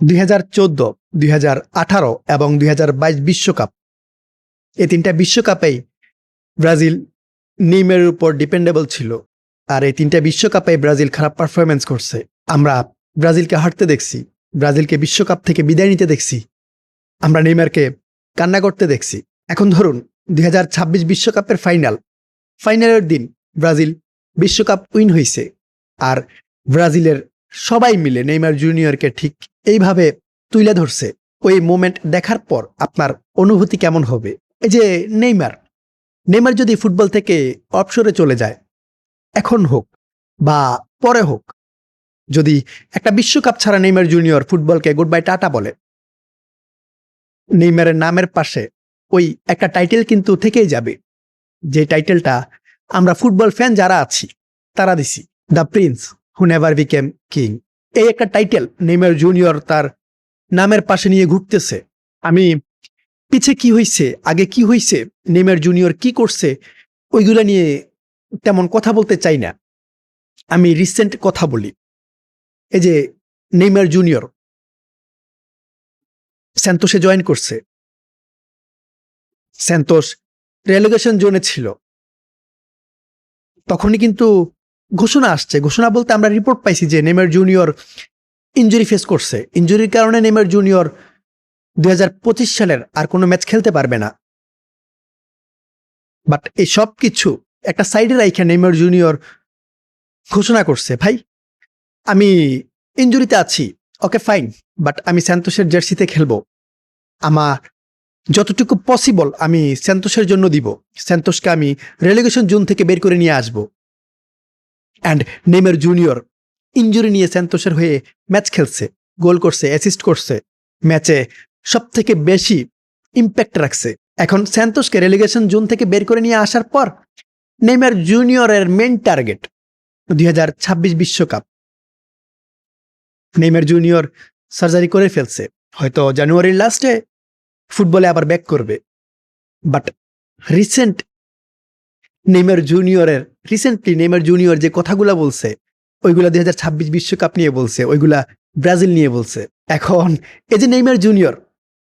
দুই হাজার চোদ্দ, দুই হাজার আঠারো এবং দুই হাজার বাইশ বিশ্বকাপ। এই তিনটা বিশ্বকাপেই ব্রাজিল নেইমারের উপর ডিপেন্ডেবল ছিল আর এই তিনটা বিশ্বকাপে ব্রাজিল খারাপ পারফরমেন্স করছে। আমরা ব্রাজিলকে হারতে দেখছি, ব্রাজিলকে বিশ্বকাপ থেকে বিদায় নিতে দেখছি, আমরা নেইমারকে কান্না করতে দেখছি। এখন ধরুন, দুই বিশ্বকাপের ফাইনাল, ফাইনালের দিন ব্রাজিল বিশ্বকাপ উইন হয়েছে আর ব্রাজিলের সবাই মিলে নেইমার জুনিয়রকে ঠিক এইভাবে তুলে ধরছে। ওই মোমেন্ট দেখার পর আপনার অনুভূতি কেমন হবে? এই যে নেইমার নেইমার যদি ফুটবল থেকে অপসরে চলে যায়, এখন হোক বা পরে হোক, যদি একটা বিশ্বকাপ ছাড়া নেইমার জুনিয়র ফুটবলকে গুড বাই টাটা বলে, নেইমারের নামের পাশে ওই একটা টাইটেল কিন্তু থেকেই যাবে। যে টাইটেলটা আমরা ফুটবল ফ্যান যারা আছি, তারা দিছি the prince who never became king এই একটা টাইটেল নেইমার জুনিয়র তার নামের পাশে নিয়ে ঘুরতেছে। আমি, পিছে কি হয়েছে আগে কি হয়েছে নেইমার জুনিয়র কি করছে, ওইগুলা নিয়ে তেমন কথা বলতে চাই না। আমি রিসেন্ট কথা বলি। এই যে নেইমার জুনিয়র স্যান্তোসে জয়েন করছে। স্যান্তোস রেলিগেশন জোনে ছিল। তখনই কিন্তু ঘোষণা আসছে। ঘোষণা বলতে আমরা রিপোর্ট পাইছি যে নেইমার জুনিয়র ইঞ্জুরি ফেস করছে। ইঞ্জুরির কারণে নেইমার জুনিয়র দুই হাজার পঁচিশ সালের আর কোনো ম্যাচ খেলতে পারবে না। বাট এই সব কিছু একটা সাইডে রাইখে নেইমার জুনিয়র ঘোষণা করছে, ভাই, আমি ইঞ্জুরিতে আছি। ওকে ফাইন বাট আমি স্যান্তোসের জার্সিতে খেলব। আমার যতটুকু পসিবল আমি স্যান্তোসের জন্য দিব। স্যান্তোসকে আমি রেলিগেশন জোন থেকে বের করে নিয়ে আসব। অ্যান্ড নেমের জুনিয়র ইঞ্জুরি নিয়ে স্যান্তোসের হয়ে ম্যাচ খেলছে গোল করছে অ্যাসিস্ট করছে। ম্যাচে সব থেকে বেশি ইম্প্যাক্ট রাখছে। এখন স্যান্তোসকে রেলিগেশন জোন থেকে বের করে নিয়ে আসার পর নেইমার জুনিয়রের মেন টার্গেট দুই বিশ্বকাপ। নেইমার জুনিয়র সার্জারি করে ফেলছে। হয়তো জানুয়ারির লাস্টে ফুটবলে আবার ব্যাক করবে। বাট রিসেন্ট নেইমার জুনিয়রের রিসেন্টলি নেইমার জুনিয়র যে কথাগুলা বলছে, ওইগুলা দুই হাজার ছাব্বিশ বিশ্বকাপ নিয়ে বলছে, ওইগুলা ব্রাজিল নিয়ে বলছে। এখন, এই যে নেইমার জুনিয়র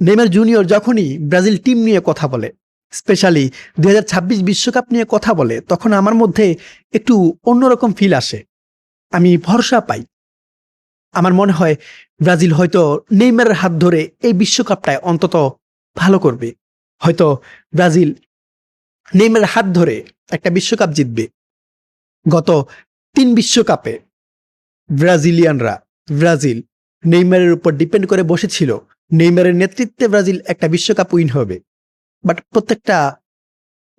নেইমার জুনিয়র যখনই ব্রাজিল টিম নিয়ে কথা বলে স্পেশালি দুই বিশ্বকাপ নিয়ে কথা বলে, তখন আমার মধ্যে একটু অন্যরকম ফিল আসে। আমি ভরসা পাই। আমার মনে হয় ব্রাজিল হয়তো নেইমারের হাত ধরে এই বিশ্বকাপটায় অন্তত ভালো করবে। হয়তো ব্রাজিল নেইমারের হাত ধরে একটা বিশ্বকাপ জিতবে। গত তিন বিশ্বকাপে ব্রাজিলিয়ানরা, ব্রাজিল নেইমারের উপর ডিপেন্ড করে বসেছিল। নেইমারের নেতৃত্বে ব্রাজিল একটা বিশ্বকাপ উইন হবে। বাট প্রত্যেকটা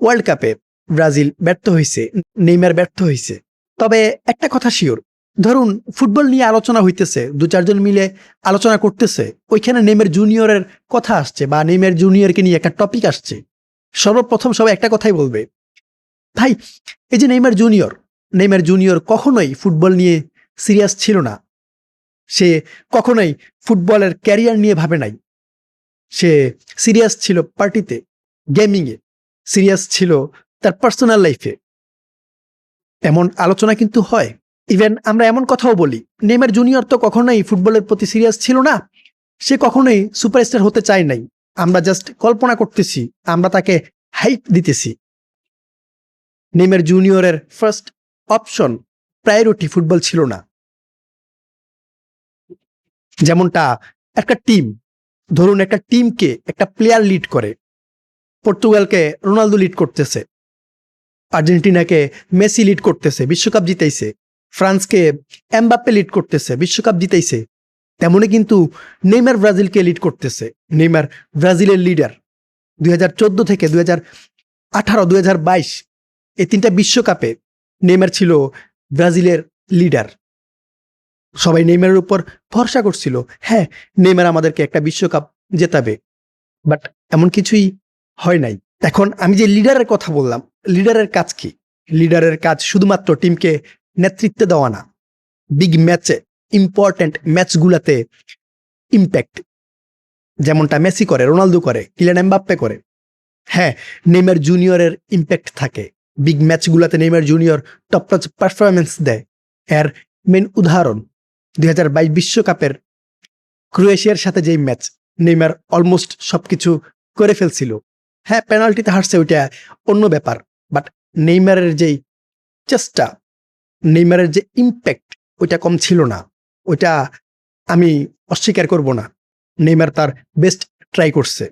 ওয়ার্ল্ড কাপে ব্রাজিল ব্যর্থ হয়েছে নেইমার ব্যর্থ হয়েছে তবে একটা কথা শিওর, ধরুন ফুটবল নিয়ে আলোচনা হইতেছে, দু চারজন মিলে আলোচনা করতেছে, ওইখানে নেইমার জুনিয়রের কথা আসছে বা নেইমার জুনিয়রকে নিয়ে একটা টপিক আসছে। সর্বপ্রথম সবাই একটা কথাই বলবে, ভাই, এই যে নেইমার জুনিয়র নেইমার জুনিয়র কখনোই ফুটবল নিয়ে সিরিয়াস ছিল না। সে কখনোই ফুটবলের ক্যারিয়ার নিয়ে ভাবে নাই। সে সিরিয়াস ছিল পার্টিতে, গেমিংয়ে, সিরিয়াস ছিল তার পার্সোনাল লাইফে। এমন আলোচনা কিন্তু হয়। ইভেন আমরা এমন কথাও বলি, নেইমার জুনিয়র তো কখনোই ফুটবলের প্রতি সিরিয়াস ছিল না, সে কখনোই সুপারস্টার হতে চায় নাই। আমরা জাস্ট কল্পনা করতেছি, আমরা তাকে হাইপ দিতেছি। নেইমার জুনিয়রের ফার্স্ট অপশন প্রায়োরিটি ফুটবল ছিল না। যেমনটা একটা টিম, ধরুন একটা টিমকে একটা প্লেয়ার লিড করে, পর্তুগালকে রোনালদো লিড করতেছে, আর্জেন্টিনাকে মেসি লিড করতেছে, বিশ্বকাপ জিতাইছে, ফ্রান্সকে এমবাপ্পে লিড করতেছে, বিশ্বকাপ জিতাইছে তেমনই কিন্তু নেইমার ব্রাজিলকে লিড করতেছে, নেইমার ব্রাজিলের লিডার। দুই থেকে দুই হাজার আঠারো এই তিনটা বিশ্বকাপে নেইমার ছিল ব্রাজিলের লিডার। সবাই নেইমারের উপর ভরসা করছিল হ্যাঁ নেইমার আমাদেরকে একটা বিশ্বকাপ জেতাবে। বাট এমন কিছুই হয় নাই। এখন আমি যে লিডারের কথা বললাম, লিডারের কাজ কি? লিডারের কাজ শুধুমাত্র টিমকে নেতৃত্বে দেওয়া না, বিগ ম্যাচে, ইম্পর্ট্যান্ট ম্যাচগুলোতে ইম্প্যাক্ট। যেমনটা মেসি করে, রোনালদো করে, কিলিয়ান এমবাপ্পে করে। হ্যাঁ নেইমার জুনিয়রের ইম্প্যাক্ট থাকে। Big ম্যাচগুলোতে Neymar junior top touch performance দেয়। এর মেন উদাহরণ, দুই বিশ্বকাপের ক্রোয়েশিয়ার সাথে যেই ম্যাচ নেইমার অলমোস্ট সবকিছু করে ফেলছিল। হ্যাঁ পেনাল্টিতে হারছে ওইটা অন্য ব্যাপার বাট নেইমারের যেই চেষ্টা নেইমারের যে ইম্প্যাক্ট ওইটা কম ছিল না। ওইটা আমি অস্বীকার করব না। নেইমার তার বেস্ট ট্রাই করছে।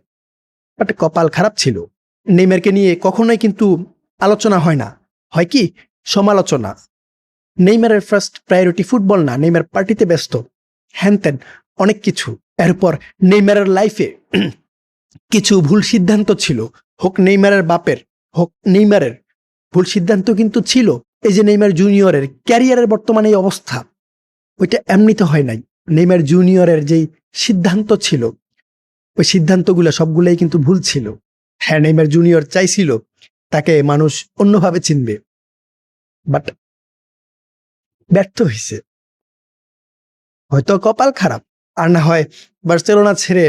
বাট কপাল খারাপ ছিল। নেইমারকে নিয়ে কখনোই কিন্তু আলোচনা হয় না। হয় কি? সমালোচনা। নেইমারের ফার্স্ট প্রায়োরিটি ফুটবল না, নেইমার পার্টিতে ব্যস্ত। হ্যানত্যান অনেক কিছু। এরপর নেইমারের লাইফে কিছু ভুল সিদ্ধান্ত ছিল। হোক নেইমারের বাপের, হোক নেইমারের, ভুল সিদ্ধান্ত কিন্তু ছিল। এই যে নেইমার জুনিয়রের ক্যারিয়ারের বর্তমানে এই অবস্থা, ওইটা এমনিতে হয় নাই। নেইমার জুনিয়রের যেই সিদ্ধান্ত ছিল, ওই সিদ্ধান্তগুলো সবগুলোই কিন্তু ভুল ছিল। হ্যাঁ নেইমার জুনিয়র চাইছিল মানুষ অন্যভাবে চিনবে। বাট ব্যর্থ হয়েছে হয়তো কপাল খারাপ। আর না হয় বার্সেলোনা ছেড়ে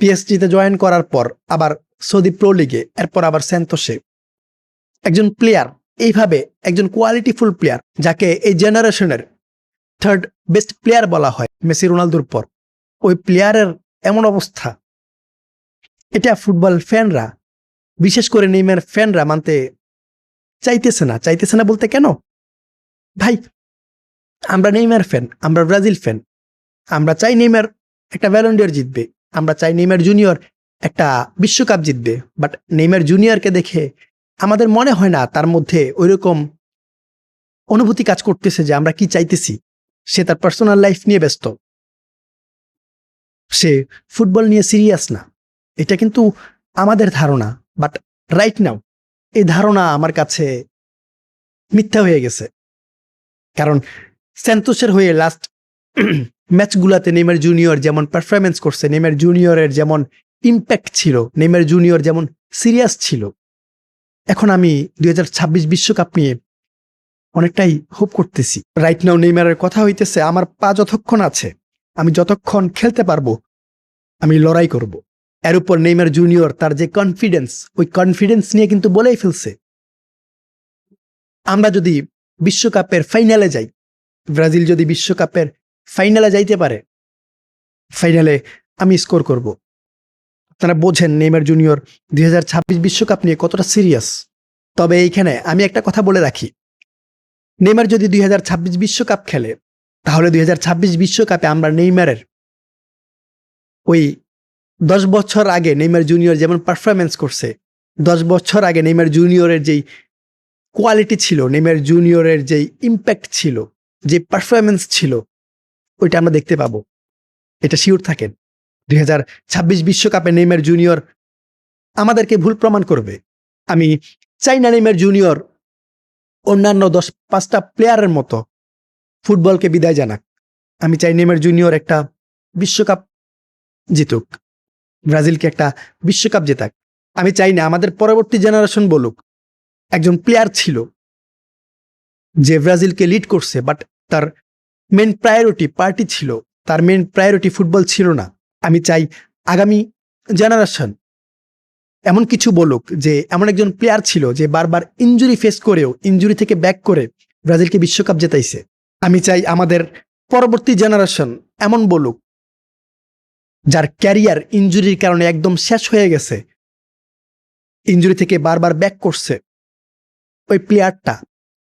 পিএসজিতে জয়েন করার পর আবার সৌদি প্রো লিগে, এরপর আবার স্যান্তোসে। একজন প্লেয়ার, এইভাবে একজন কোয়ালিটিফুল প্লেয়ার, যাকে এই জেনারেশনের থার্ড বেস্ট প্লেয়ার বলা হয়, মেসি রোনালদোর পর। ওই প্লেয়ারের এমন অবস্থা। এটা ফুটবল ফ্যানরা বিশেষ করে নেইমার ফ্যানরা মানতে চাইতেছে না। চাইতেছে না বলতে কেন? ভাই, আমরা নেইমার ফ্যান, আমরা ব্রাজিল ফ্যান। আমরা চাই নেইমার একটা ভ্যালেন্ডিয়ার জিতবে। আমরা চাই নেইমার জুনিয়র একটা বিশ্বকাপ জিতবে। বাট নেইমার জুনিয়রকে দেখে আমাদের মনে হয় না তার মধ্যে ওই রকম অনুভূতি কাজ করতেছে যে আমরা কি চাইতেছি। সে তার পার্সোনাল লাইফ নিয়ে ব্যস্ত। সে ফুটবল নিয়ে সিরিয়াস না। এটা কিন্তু আমাদের ধারণা। বাট রাইট নাও এই ধারণা আমার কাছে মিথ্যা হয়ে গেছে। কারণ স্যান্তোসের হয়ে লাস্ট ম্যাচগুলাতে নেইমার জুনিয়র যেমন পারফরমেন্স করছে, নেইমার জুনিয়রের যেমন ইম্প্যাক্ট ছিল, নেইমার জুনিয়র যেমন সিরিয়াস ছিল। এখন আমি দুই হাজার ছাব্বিশ বিশ্বকাপ নিয়ে অনেকটাই হোপ করতেছি। রাইট নাও নেইমারের কথা হইতেছে, আমার পা যতক্ষণ আছে, আমি যতক্ষণ খেলতে পারব, আমি লড়াই করব। এর উপর নেইমার জুনিয়র তার যে কনফিডেন্স ওই কনফিডেন্স নিয়ে কিন্তু বলেই ফেলছে। আমরা যদি বিশ্বকাপের ফাইনালে যাই, ব্রাজিল যদি বিশ্বকাপের ফাইনালে যাইতে পারে ফাইনালে আমি স্কোর করব। আপনারা বোঝেন নেইমার জুনিয়র দুই বিশ্বকাপ নিয়ে কতটা সিরিয়াস তবে এইখানে আমি একটা কথা বলে রাখি। নেইমার যদি দুই বিশ্বকাপ খেলে, তাহলে দুই বিশ্বকাপে আমরা নেইমারের ওই দশ বছর আগে নেইমার জুনিয়র যেমন পারফরমেন্স করছে, দশ বছর আগে নেইমার জুনিয়রের যেই কোয়ালিটি ছিল, নেইমার জুনিয়রের যেই ইম্প্যাক্ট ছিল, যে পারফরমেন্স ছিল, ওইটা আমরা দেখতে পাবো। এটা শিওর থাকেন। দুই হাজার ছাব্বিশ বিশ্বকাপে নেইমার জুনিয়র আমাদেরকে ভুল প্রমাণ করবে। আমি চাই না নেইমার জুনিয়র অন্যান্য দশ, পাঁচটা প্লেয়ারের মতো ফুটবলকে বিদায় জানাক। আমি চাই নেইমার জুনিয়র একটা বিশ্বকাপ জিতুক। ব্রাজিলকে একটা বিশ্বকাপ জেতাক আমি চাই না আমাদের পরবর্তী জেনারেশন বলুক, একজন প্লেয়ার ছিল যে ব্রাজিলকে লিড করছে বাট তার মেন প্রায়োরিটি পার্টি ছিল, তার মেন প্রায়োরিটি ফুটবল ছিল না। আমি চাই আগামী জেনারেশন এমন কিছু বলুক যে এমন একজন প্লেয়ার ছিল যে বারবার ইঞ্জুরি ফেস করেও ইঞ্জুরি থেকে ব্যাক করে ব্রাজিলকে বিশ্বকাপ জেতাইছে। আমি চাই আমাদের পরবর্তী জেনারেশন এমন বলুক যার ক্যারিয়ার ইঞ্জুরির কারণে একদম শেষ হয়ে গেছে। ইঞ্জুরি থেকে বারবার ব্যাক করছে। ওই প্লেয়ারটা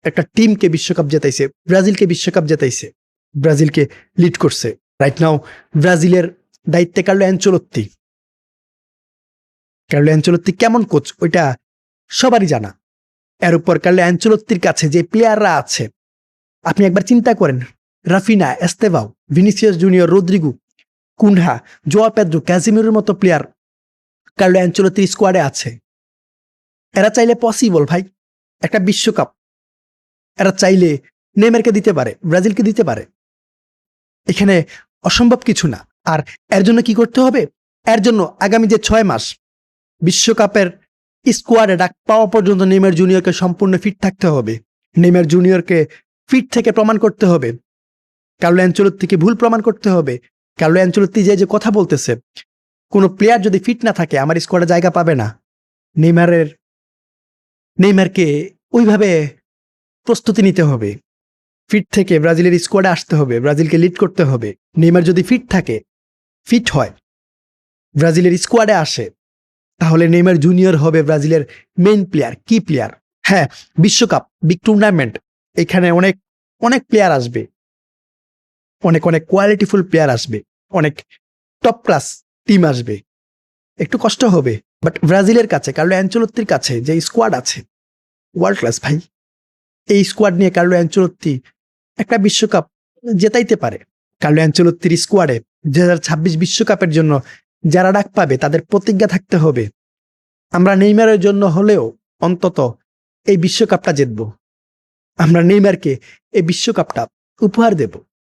একটা টিমকে বিশ্বকাপ জেতাইছে, ব্রাজিলকে বিশ্বকাপ জেতাইছে, ব্রাজিলকে লিড করছে। রাইট নাও ব্রাজিলের দায়িত্বে কার্লো অ্যাঞ্চলত্তি কার্লো অ্যাঞ্চলত্তি কেমন কোচ ওইটা সবারই জানা। এর উপর কার্লো অ্যাঞ্চলত্তির কাছে যে প্লেয়াররা আছে, আপনি একবার চিন্তা করেন। Raphinha Estevao Vinicius junior, Rodrygo Cunha, Joao Pedro, ক্যাজিমিরের মতো প্লেয়ার কার্লো অ্যাঞ্চলত্তির স্কোয়াডে আছে। এরা চাইলে পসিবল ভাই, একটা বিশ্বকাপ। এরা চাইলে নেমারকে দিতে পারে, ব্রাজিলকে দিতে পারে। এখানে অসম্ভব কিছু না। আর এর জন্য কি করতে হবে? এর জন্য আগামী যে ছয় মাস বিশ্বকাপের স্কোয়াডে ডাক পাওয়া পর্যন্ত নেমার জুনিয়রকে সম্পূর্ণ ফিট থাকতে হবে। নেমার জুনিয়রকে ফিট থেকে প্রমাণ করতে হবে। কার্লো অ্যাঞ্চলত্তিকে ভুল প্রমাণ করতে হবে। কার্লো অ্যাঞ্চলত্তি যে যে কথা বলতেছে, কোনো প্লেয়ার যদি ফিট না থাকে, আমার স্কোয়াডে জায়গা পাবে না। নেইমারের, নেইমারকে ওইভাবে প্রস্তুতি নিতে হবে। ফিট থেকে ব্রাজিলের স্কোয়াডে আসতে হবে, ব্রাজিলকে লিড করতে হবে। নেইমার যদি ফিট থাকে ফিট হয়, ব্রাজিলের স্কোয়াডে আসে, তাহলে নেইমার জুনিয়র হবে ব্রাজিলের মেইন প্লেয়ার কি প্লেয়ার হ্যাঁ বিশ্বকাপ বিগ টুর্নামেন্ট এখানে অনেক অনেক প্লেয়ার আসবে। অনেক অনেক কোয়ালিটিফুল প্লেয়ার আসবে, অনেক টপ ক্লাস টিম আসবে। একটু কষ্ট হবে বাট ব্রাজিলের কাছে, কার্লো অ্যাঞ্চলত্তির কাছে যে স্কোয়াড আছে ওয়ার্ল্ড ক্লাস ভাই, এই স্কোয়াড নিয়ে কার্লো অ্যাঞ্চলত্তি একটা বিশ্বকাপ জেতাইতে পারে। কার্লো অ্যাঞ্চলত্তির স্কোয়াডে দু হাজার ছাব্বিশ বিশ্বকাপের জন্য যারা ডাক পাবে, তাদের প্রতিজ্ঞা থাকতে হবে। আমরা নেইমারের জন্য হলেও অন্তত এই বিশ্বকাপটা জিতব। আমরা নেইমারকে এই বিশ্বকাপটা উপহার দেব।